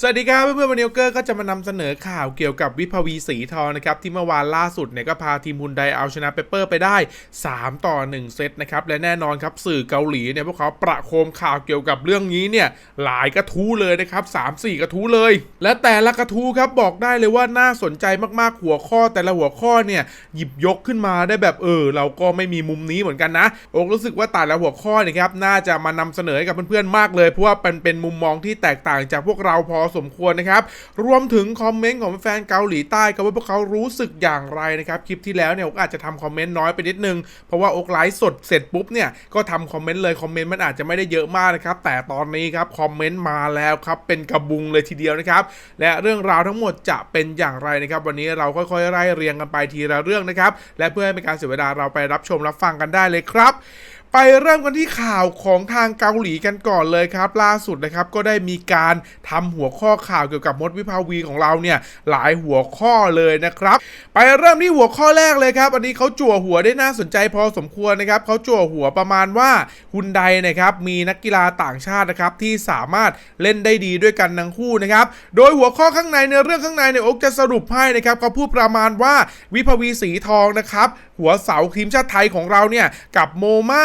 สวัสดีครับเพื่อนๆวันนี้เกอร์ก็จะมานำเสนอข่าวเกี่ยวกับวิภวีสีทองนะครับที่เมื่อวานล่าสุดเนี่ยก็พาทีมฮุนไดเอาชนะเปเปอร์ไปได้ 3 ต่อ 1 เซตนะครับและแน่นอนครับสื่อเกาหลีเนี่ยพวกเขาประโคมข่าวเกี่ยวกับเรื่องนี้เนี่ยหลายกระทู้เลยนะครับ3 4 กระทู้เลย และแต่ละกระทู้ครับบอกได้เลยว่าน่าสนใจมากๆหัวข้อ แต่ละหัวข้อเนี่ยหยิบยกขึ้นมาได้แบบเออ เราก็ไม่มีมุมนี้เหมือนกันนะโอกรู้สึกว่าแต่ละหัวข้อเนี่ยครับน่าจะมานำเสนอให้กับเพื่อนๆมากเลยเพราะว่าเป็นเป็นมุมมองที่แตกต่างจากพวกเราพอสมควรนะครับ รวมถึงคอมเมนต์ของแฟนเกาหลีใต้ครับว่าพวกเขารู้สึกอย่างไรนะครับ คลิปที่แล้วเนี่ยอกอาจจะทำคอมเมนต์น้อยไปนิดนึง เพราะว่าโอกไลฟ์สดเสร็จปุ๊บเนี่ย ก็ทำคอมเมนต์เลย คอมเมนต์มันอาจจะไม่ได้เยอะมากนะครับ แต่ตอนนี้ครับ คอมเมนต์มาแล้วครับ เป็นกระบุงเลยทีเดียวนะครับ และเรื่องราวทั้งหมดจะเป็นอย่างไรนะครับ วันนี้เราค่อยๆไล่เรียงกันไปทีละเรื่องนะครับ และเพื่อให้เป็นการเสียเวลาเราไปรับชมรับฟังกันได้เลยครับ ไปเริ่มกันที่ข่าวของทางเกาหลีกันก่อนเลยครับ ล่าสุดนะครับก็ได้มีการทำหัวข้อข่าวเกี่ยวกับมดวิภาวีของเราเนี่ยหลายหัวข้อเลยนะครับ ไปเริ่มที่หัวข้อแรกเลยครับ อันนี้เขาจั่วหัวได้น่าสนใจพอสมควรนะครับเขาจั่วหัวประมาณว่าฮุนไดนะครับมีนักกีฬาต่างชาตินะครับที่สามารถเล่นได้ดีด้วยกันทั้งคู่นะครับโดยหัวข้อข้างในในเรื่องข้างในเนี่ยอกจะสรุปให้นะครับเขาพูดประมาณว่าวิภาวีสีทองนะครับหัวเสาทีมชาติไทยของเราเนี่ยกับโมมา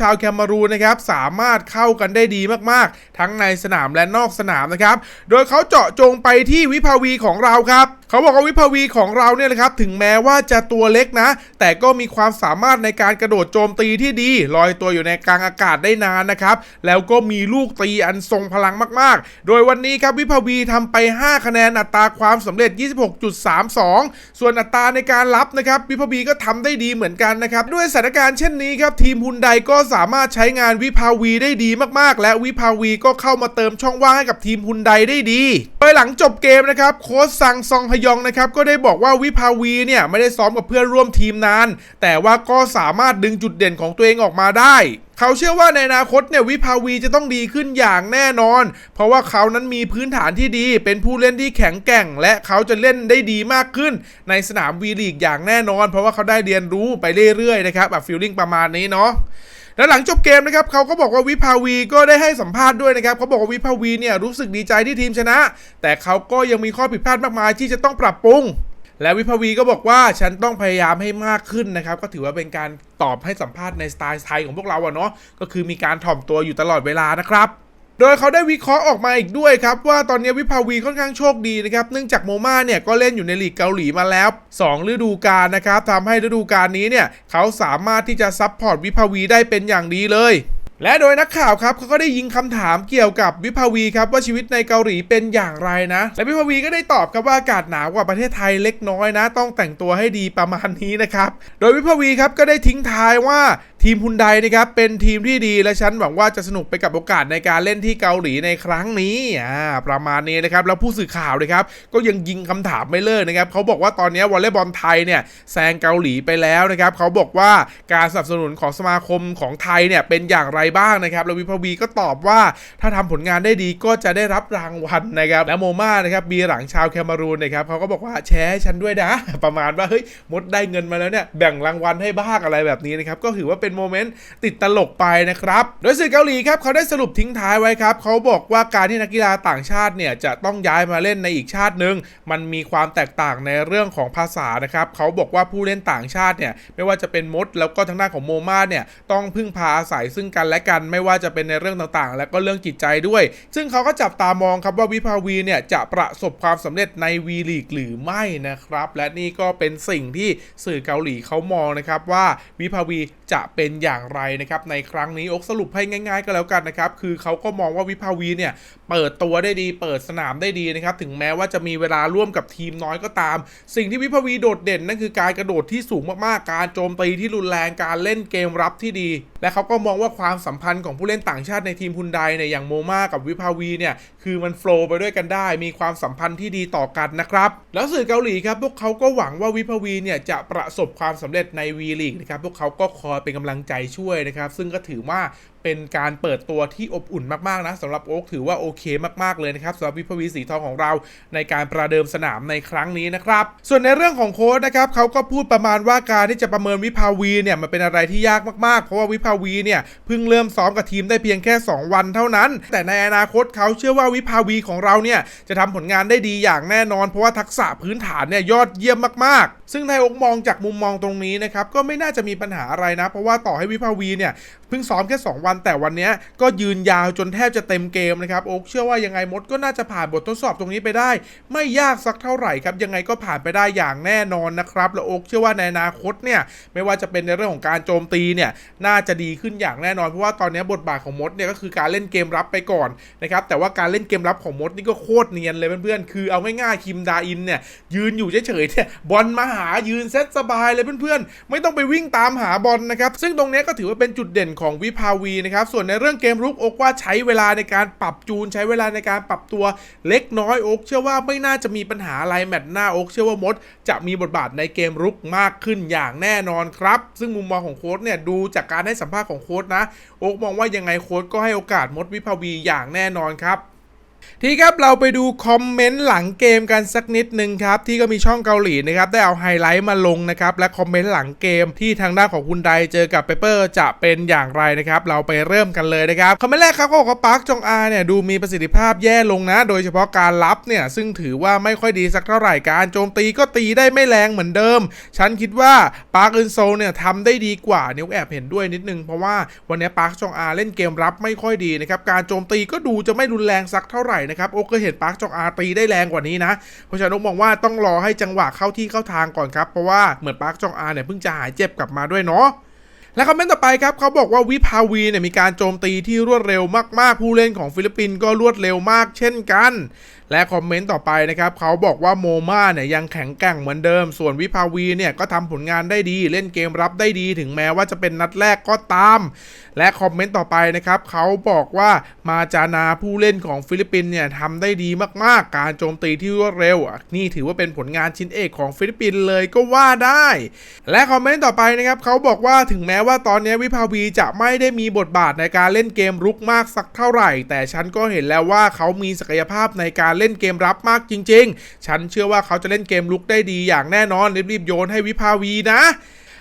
ชาวแคนารูนนะครับสามารถเข้ากันได้ดีมากๆ ทั้งในสนามและนอกสนามนะครับ โดยเขาเจาะจงไปที่วิภาวีของเราครับเขาบอกว่าวิภาวีของเราเนี่ยนะครับถึงแม้ว่าจะตัวเล็กนะ แต่ก็มีความสามารถในการกระโดดโจมตีที่ดี ลอยตัวอยู่ในกลางอากาศได้นานนะครับ แล้วก็มีลูกตีอันทรงพลังมากๆ โดยวันนี้ครับวิภาวีทำไป 5 คะแนนอัตราความสำเร็จ 26.32 ส่วนอัตราในการรับนะครับวิภาวีก็ทำได้ดีเหมือนกันนะครับด้วยสถานการณ์เช่นนี้ครับทีมฮุนไดก็สามารถใช้งานวิภาวีได้ดีมากๆ และวิภาวีก็เข้ามาเติมช่องว่างให้กับทีมฮุนไดได้ดีโดยหลังจบเกมนะครับโค้ชซังซองฮยองนะครับก็ได้บอกว่าวิภาวีเนี่ยไม่ได้ซ้อมกับเพื่อนร่วมทีมนาน แต่ว่าก็สามารถดึงจุดเด่นของตัวเองออกมาได้เขาเชื่อว่าในอนาคตเนี่ยวิภาวีจะต้องดีขึ้นอย่างแน่นอน เพราะว่าเขานั้นมีพื้นฐานที่ดี เป็นผู้เล่นที่แข็งแกร่ง และเขาจะเล่นได้ดีมากขึ้น ในสนามวีลีกอย่างแน่นอน เพราะว่าเขาได้เรียนรู้ไปเรื่อยๆนะครับแบบฟีลลิ่งประมาณนี้เนาะ และหลังจบเกมนะครับเขาก็บอกว่าวิภาวีก็ได้ให้สัมภาษณ์ด้วยนะครับเขาบอกว่าวิภาวีเนี่ยรู้สึกดีใจที่ทีมชนะ แต่เขาก็ยังมีข้อผิดพลาดมากมายที่จะต้องปรับปรุงและวิภาวีก็บอกว่าฉันต้องพยายามให้มากขึ้นนะครับ ก็ถือว่าเป็นการตอบให้สัมภาษณ์ในสไตล์ไทยของพวกเราอะเนาะก็คือมีการถ่อมตัวอยู่ตลอดเวลานะครับ โดยเขาได้วิเคราะห์ออกมาอีกด้วยครับ ว่าตอนนี้วิภาวีค่อนข้างโชคดีนะครับเนื่องจากโมมาเนี่ยก็เล่นอยู่ในลีกเกาหลีมาแล้ว 2 ฤดูกาลนะครับทำให้ฤดูกาลนี้เนี่ยเขาสามารถที่จะซับพอร์ตวิภาวีได้เป็นอย่างดีเลยและโดยนักข่าวครับเขาก็ได้ยิงคำถามเกี่ยวกับวิภาวีครับว่าชีวิตในเกาหลีเป็นอย่างไรนะ และวิภาวีก็ได้ตอบครับว่าอากาศหนาวกว่าประเทศไทยเล็กน้อยนะ ต้องแต่งตัวให้ดีประมาณนี้นะครับ โดยวิภาวีครับก็ได้ทิ้งท้ายว่า ทีมฮุนไดนะครับเป็นทีมที่ดีและฉันหวังว่าจะสนุกไปกับโอกาสในการเล่นที่เกาหลีในครั้งนี้อ่าประมาณนี้นะครับแล้วผู้สื่อข่าวนะครับก็ยังยิงคำถามไม่เลิกนะครับเขาบอกว่าตอนนี้วอลเลย์บอลไทยเนี่ยแซงเกาหลีไปแล้วนะครับเขาบอกว่าการสนับสนุนของสมาคมของไทยเนี่ยเป็นอย่างไรบ้างนะครับแล้ววิภวีก็ตอบว่าถ้าทำผลงานได้ดีก็จะได้รับรางวัลนะครับและโมมานะครับมีหลังชาวแคนารูนนะครับเขาก็บอกว่าแชร์ให้ฉันด้วยนะ ประมาณว่าเฮ้ยมดได้เงินมาแล้วเนี่ยแบ่งรางวัลให้บ้างอะไรแบบนี้นะครับก็ถือว่าเป็นโมเมนต์ติดตลกไปนะครับ โดยสื่อเกาหลีครับเขาได้สรุปทิ้งท้ายไว้ครับเขาบอกว่าการที่นักกีฬาต่างชาติเนี่ยจะต้องย้ายมาเล่นในอีกชาติหนึ่งมันมีความแตกต่างในเรื่องของภาษานะครับเขาบอกว่าผู้เล่นต่างชาติเนี่ยไม่ว่าจะเป็นมด แล้วก็ทางด้านของโมมาเนี่ยต้องพึ่งพาอาศัยซึ่งกันและกันไม่ว่าจะเป็นในเรื่องต่างๆ และก็เรื่องจิตใจด้วย ซึ่งเขาก็จับตามองครับว่าวิภาวีเนี่ยจะประสบความสำเร็จในวีลีกหรือไม่นะครับ และนี่ก็เป็นสิ่งที่สื่อเกาหลีเขามองนะครับว่าวิภาวีจะเป็นอย่างไรนะครับในครั้งนี้อกสรุปให้ง่าย ๆ ก็แล้วกันนะครับคือเขาก็มองว่าวิภาวีเนี่ยเปิดตัวได้ดี เปิดสนามได้ดีนะครับถึงแม้ว่าจะมีเวลาร่วมกับทีมน้อยก็ตาม สิ่งที่วิภาวีโดดเด่นนั่นคือการกระโดดที่สูงมากๆการโจมตีที่รุนแรงการเล่นเกมรับที่ดี และเขาก็มองว่าความสัมพันธ์ของผู้เล่นต่างชาติในทีมฮุนไดเนี่ยอย่างโมมากับวิภาวีเนี่ยคือมันโฟล์ไปด้วยกันได้ มีความสัมพันธ์ที่ดีต่อกันนะครับแล้วสื่อเกาหลีครับพวกเขาก็หวังว่าวิภาวีเนี่ยจะประสบความสำเร็จในวีลีกนะครับพวกเขาก็คอยเป็นกำลังใจช่วยนะครับ ซึ่งก็ถือว่า เป็นการเปิดตัวที่อบอุ่นมากๆนะสำหรับโอ๊กถือว่าโอเคมากๆเลยนะครับสำหรับวิภวีสีทองของเราในการประเดิมสนามในครั้งนี้นะครับ ส่วนในเรื่องของโค้ชนะครับเขาก็พูดประมาณว่าการที่จะประเมินวิภาวีเนี่ยมันเป็นอะไรที่ยากมากๆ เพราะว่าวิภาวีเนี่ยเพิ่งเริ่มซ้อมกับทีมได้เพียงแค่ 2 วันเท่านั้น แต่ในอนาคตเขาเชื่อว่าวิภาวีของเราเนี่ยจะทำผลงานได้ดีอย่างแน่นอน เพราะว่าทักษะพื้นฐานเนี่ยยอดเยี่ยมมากๆ ซึ่งไทยอกมองจากมุมมองตรงนี้นะครับก็ไม่น่าจะมีปัญหาอะไรนะ เพราะว่าต่อให้วิภาวีเนี่ย พิ่งซ้อมแค่ 2 วัน แต่วันนี้ก็ยืนยาวจนแทบจะเต็มเกมนะครับโอ๊กเชื่อว่ายังไงมดก็น่าจะผ่านบททดสอบตรงนี้ไปได้ ไม่ยากสักเท่าไหร่ครับยังไงก็ผ่านไปได้อย่างแน่นอนนะครับแล้วโอ๊กเชื่อว่าในอนาคตเนี่ยไม่ว่าจะเป็นในเรื่องของการโจมตีเนี่ยน่าจะดีขึ้นอย่างแน่นอนเพราะว่าตอนนี้บทบาทของมดเนี่ยก็คือการเล่นเกมรับไปก่อนนะครับแต่ว่าการเล่นเกมรับของมดนี่ก็โคตรเนียนเลยเพื่อนๆคือเอาง่ายๆคิมดาอินเนี่ยยืนอยู่เฉยๆเนี่ยบอลมาหายืนเซตสบายเลยเพื่อนๆไม่ต้องไปวิ่งตามหาบอลนะครับซึ่งตรงนี้ก็ถือว่าเป็นจุดเด่นของของวิภาวีนะครับส่วนในเรื่องเกมรุกโอกว่าใช้เวลาในการปรับจูนใช้เวลาในการปรับตัวเล็กน้อยโอกเชื่อว่าไม่น่าจะมีปัญหาอะไรแมตช์หน้าโอกเชื่อว่ามด จะมีบทบาทในเกมรุกมากขึ้นอย่างแน่นอนครับ ซึ่งมุมมองของโค้ชเนี่ยดูจากการให้สัมภาษณ์ของโค้ชนะโอกมองว่ายังไงโค้ชก็ให้โอกาสมดวิภาวีอย่างแน่นอนครับ ทีครับเราไปดูคอมเมนต์หลังเกมกันสักนิดนึงครับ ที่ก็มีช่องเกาหลีนะครับได้เอาไฮไลท์มาลงนะครับและคอมเมนต์หลังเกมที่ทางด้านของคุณไดเจอกับเปเปอร์จะเป็นอย่างไรนะครับเราไปเริ่มกันเลยนะครับคอมเมนต์แรกครับเขาบอกว่าปาร์คจงอาเนี่ยดูมีประสิทธิภาพแย่ลงนะ โดยเฉพาะการรับเนี่ยซึ่งถือว่าไม่ค่อยดีสักเท่าไหร่การโจมตีก็ตีได้ไม่แรงเหมือนเดิม ฉันคิดว่าปาร์คอึนโซเนี่ยทำได้ดีกว่านิ้วแอบเห็นด้วยนิดนึงเพราะว่าวันนี้ปาร์คจงอาเล่นเกมรับไม่ค่อยดีนะครับการโจมตีก็ดูจะไม่รุนแรงสักเท่าไหร่นะครับโอเคเห็นปาร์คจองอาตีได้แรงกว่านี้นะ เพราะฉะนั้นมองว่าต้องรอให้จังหวะเข้าที่เข้าทางก่อนครับ เพราะว่าเหมือนปาร์คจองอาเนี่ยเพิ่งจะหายเจ็บกลับมาด้วยเนาะและคอมเมนต์ต่อไปครับเขาบอกว่าวิภาวีเนี่ยมีการโจมตีที่รวดเร็วมากๆ ผู้เล่นของฟิลิปปินส์ก็รวดเร็วมากเช่นกันและคอมเมนต์ต่อไปนะครับเขาบอกว่าโมมาเนี่ยยังแข็งแกร่งเหมือนเดิม ส่วนวิภาวีเนี่ยก็ทำผลงานได้ดีเล่นเกมรับได้ดีถึงแม้ว่าจะเป็นนัดแรกก็ตาม และคอมเมนต์ต่อไปนะครับเขาบอกว่ามาจานาผู้เล่นของฟิลิปปินส์เนี่ยทำได้ดีมากๆ การโจมตีที่รวดเร็ว นี่ถือว่าเป็นผลงานชิ้นเอกของฟิลิปปินส์เลยก็ว่าได้ และคอมเมนต์ต่อไปนะครับเขาบอกว่าถึงแม้ว่าตอนนี้วิภาวีจะไม่ได้มีบทบาทในการเล่นเกมรุกมากสักเท่าไหร่ แต่ฉันก็เห็นแล้วว่าเขามีศักยภาพในการเล่นเกมรับมากจริง ๆ ฉันเชื่อว่าเขาจะเล่นเกมรุกได้ดีอย่างแน่นอนรีบๆโยนให้วิภาวีนะ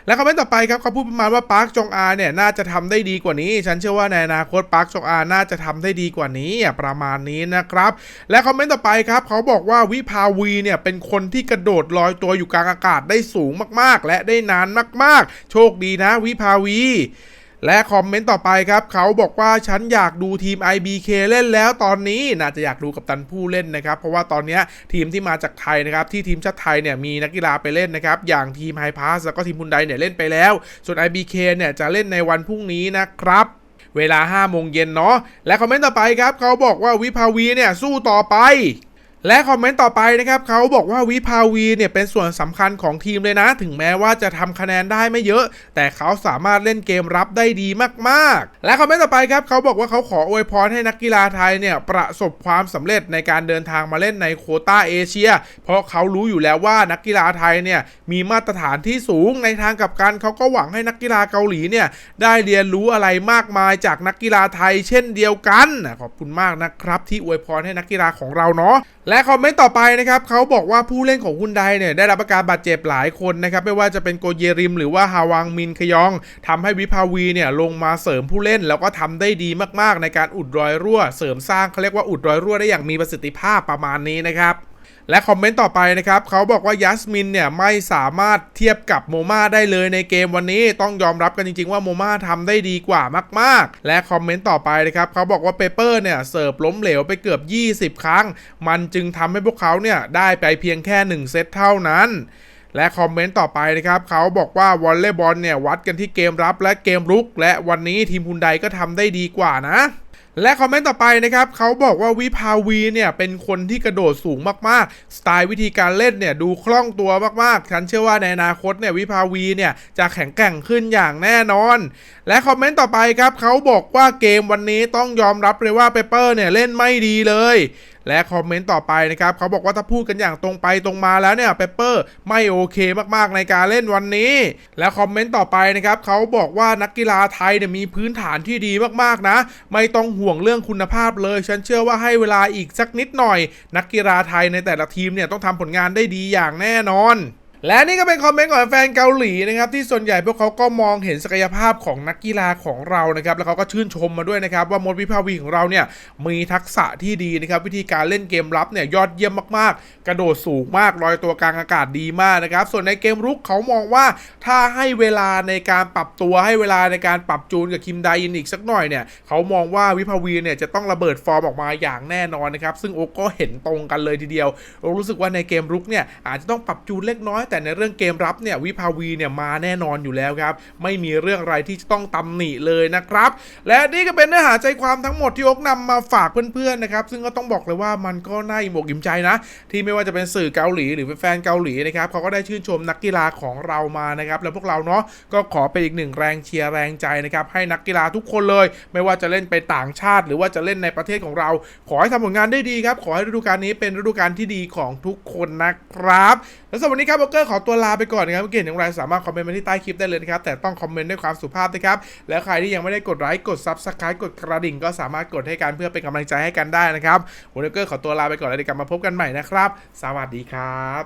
และคอมเมนต์ต่อไปครับเขาพูดประมาณว่าปาร์คจงอาเนี่ยน่าจะทำได้ดีกว่านี้ ฉันเชื่อว่าในอนาคตปาร์คจงอาน่าจะทำได้ดีกว่านี้ประมาณนี้นะครับ และคอมเมนต์ต่อไปครับเขาบอกว่าวิภาวีเนี่ยเป็นคนที่กระโดดลอยตัวอยู่กลางอากาศได้สูงมากๆ และได้นานมากๆ โชคดีนะวิภาวี และคอมเมนต์ต่อไปครับเขาบอกว่าฉันอยากดูทีม IBK เล่นแล้วตอนนี้น่าจะอยากดูกับตันผู้เล่นนะครับ เพราะว่าตอนนี้ทีมที่มาจากไทยนะครับที่ทีมชาติไทยเนี่ยมีนักกีฬาไปเล่นนะครับ อย่างทีมไฮพาสแล้วก็ทีมฮุนไดเนี่ยเล่นไปแล้ว ส่วน IBK เนี่ยจะเล่นในวันพรุ่งนี้นะครับเวลา5โมงเย็นเนาะ และคอมเมนต์ต่อไปครับ เขาบอกว่าวิภาวีเนี่ย สู้ต่อไป และคอมเมนต์ต่อไปนะครับเขาบอกว่าวิภาวีเนี่ยเป็นส่วนสำคัญของทีมเลยนะ ถึงแม้ว่าจะทำคะแนนได้ไม่เยอะ แต่เขาสามารถเล่นเกมรับได้ดีมากๆ และคอมเมนต์ต่อไปครับเขาบอกว่าเขาขออวยพรให้นักกีฬาไทยเนี่ยประสบความสำเร็จในการเดินทางมาเล่นในโคต้าเอเชีย เพราะเขารู้อยู่แล้วว่านักกีฬาไทยเนี่ยมีมาตรฐานที่สูงในทางกับกันเขาก็หวังให้นักกีฬาเกาหลีเนี่ยได้เรียนรู้อะไรมากมายจากนักกีฬาไทย เช่นเดียวกันขอบคุณมากนะครับที่อวยพรให้นักกีฬาของเราเนาะและคอมเมนต์ต่อไปนะครับเขาบอกว่าผู้เล่นของฮุนไดเนี่ยได้รับอาการบาดเจ็บหลายคนนะครับไม่ว่าจะเป็นโกเยริม หรือว่าฮาวังมินคยองทำให้วิภาวีเนี่ยลงมาเสริมผู้เล่นแล้วก็ทำได้ดีมากๆ ในการอุดรอยรั่ว เสริมสร้างเขาเรียกว่าอุดรอยรั่วได้อย่างมีประสิทธิภาพประมาณนี้นะครับ และคอมเมนต์ต่อไปนะครับเขาบอกว่ายัสมินเนี่ยไม่สามารถเทียบกับโมมาได้เลยในเกมวันนี้ต้องยอมรับกันจริงๆว่าโมมาทำได้ดีกว่ามากๆ และคอมเมนต์ต่อไปนะครับเขาบอกว่าเปเปอร์เนี่ยเสิร์ฟล้มเหลวไปเกือบ 20 ครั้ง มันจึงทำให้พวกเขาเนี่ยได้ไปเพียงแค่ 1 เซตเท่านั้นและคอมเมนต์ต่อไปนะครับเขาบอกว่าวอลเลย์บอลเนี่ยวัดกันที่เกมรับและเกมรุก และวันนี้ทีมฮุนไดก็ทำได้ดีกว่านะ และคอมเมนต์ต่อไปนะครับเขาบอกว่าวิภาวีเนี่ยเป็นคนที่กระโดดสูงมากๆ สไตล์วิธีการเล่นเนี่ยดูคล่องตัวมากๆ ฉันเชื่อว่าในอนาคตเนี่ยวิภาวีเนี่ยจะแข็งแกร่งขึ้นอย่างแน่นอน และคอมเมนต์ต่อไปครับเขาบอกว่าเกมวันนี้ต้องยอมรับเลยว่าเปเปอร์เนี่ยเล่นไม่ดีเลย และคอมเมนต์ต่อไปนะครับเขาบอกว่าถ้าพูดกันอย่างตรงไปตรงมาแล้วเนี่ยเปเปอร์ไม่โอเคมากๆในการเล่นวันนี้ และคอมเมนต์ต่อไปนะครับเขาบอกว่านักกีฬาไทยเนี่ยมีพื้นฐานที่ดีมากๆนะ ไม่ต้องห่วงเรื่องคุณภาพเลย ฉันเชื่อว่าให้เวลาอีกสักนิดหน่อย นักกีฬาไทยในแต่ละทีมเนี่ยต้องทำผลงานได้ดีอย่างแน่นอน และนี่ก็เป็นคอมเมนต์ของแฟนเกาหลีนะครับที่ส่วนใหญ่พวกเขาก็มองเห็นศักยภาพของนักกีฬาของเรานะครับแล้วเขาก็ชื่นชมมาด้วยนะครับว่ามดวิภาวีของเราเนี่ยมีทักษะที่ดีนะครับวิธีการเล่นเกมรับเนี่ยยอดเยี่ยมมากๆ กระโดดสูงมากลอยตัวกลางอากาศดีมากนะครับส่วนในเกมรุกเขามองว่าถ้าให้เวลาในการปรับตัวให้เวลาในการปรับจูนกับคิมไดอินอีกสักหน่อยเนี่ยเขามองว่าวิภาวีเนี่ยจะต้องระเบิดฟอร์มออกมาอย่างแน่นอนนะครับซึ่งโอ๊กก็เห็นตรงกันเลยทีเดียวโอ๊กรู้สึกว่าในเกมรุกเนี่ยอาจจะต้องปรับจูนเล็กน้อยแต่ในเรื่องเกมรับเนี่ยวิภาวีเนี่ยมาแน่นอนอยู่แล้วครับ ไม่มีเรื่องอะไรที่จะต้องตำหนิเลยนะครับ และนี่ก็เป็นเนื้อหาใจความทั้งหมดที่อ๊กนำมาฝากเพื่อนๆนะครับซึ่งก็ต้องบอกเลยว่ามันก็น่าอิ่มอกอิ่มใจนะ ที่ไม่ว่าจะเป็นสื่อเกาหลีหรือเป็นแฟนเกาหลีนะครับเขาก็ได้ชื่นชมนักกีฬาของเรามานะครับแล้วพวกเราเนาะก็ขอเป็นอีกหนึ่งแรงเชียร์แรงใจนะครับให้นักกีฬาทุกคนเลย ไม่ว่าจะเล่นไปต่างชาติ หรือว่าจะเล่นในประเทศของเรา ขอให้ทำผลงานได้ดีครับขอให้ฤดูกาลนี้เป็นฤดูกาลที่ดีของทุกคนนะครับ แล้วสำหรับวันนี้ครับโบเกอร์ขอตัวลาไปก่อนนะครับเมื่อกี้เห็นอย่างไรสามารถคอมเมนต์มาที่ใต้คลิปได้เลยนะครับ แต่ต้องคอมเมนต์ด้วยความสุภาพนะครับ และใครที่ยังไม่ได้กดไลค์กดซับสไครต์กดกระดิ่งก็สามารถกดให้กันเพื่อเป็นกำลังใจให้กันได้นะครับโบเกอร์ขอตัวลาไปก่อนแล้วเดี๋ยวกลับมาพบกันใหม่นะครับ สวัสดีครับ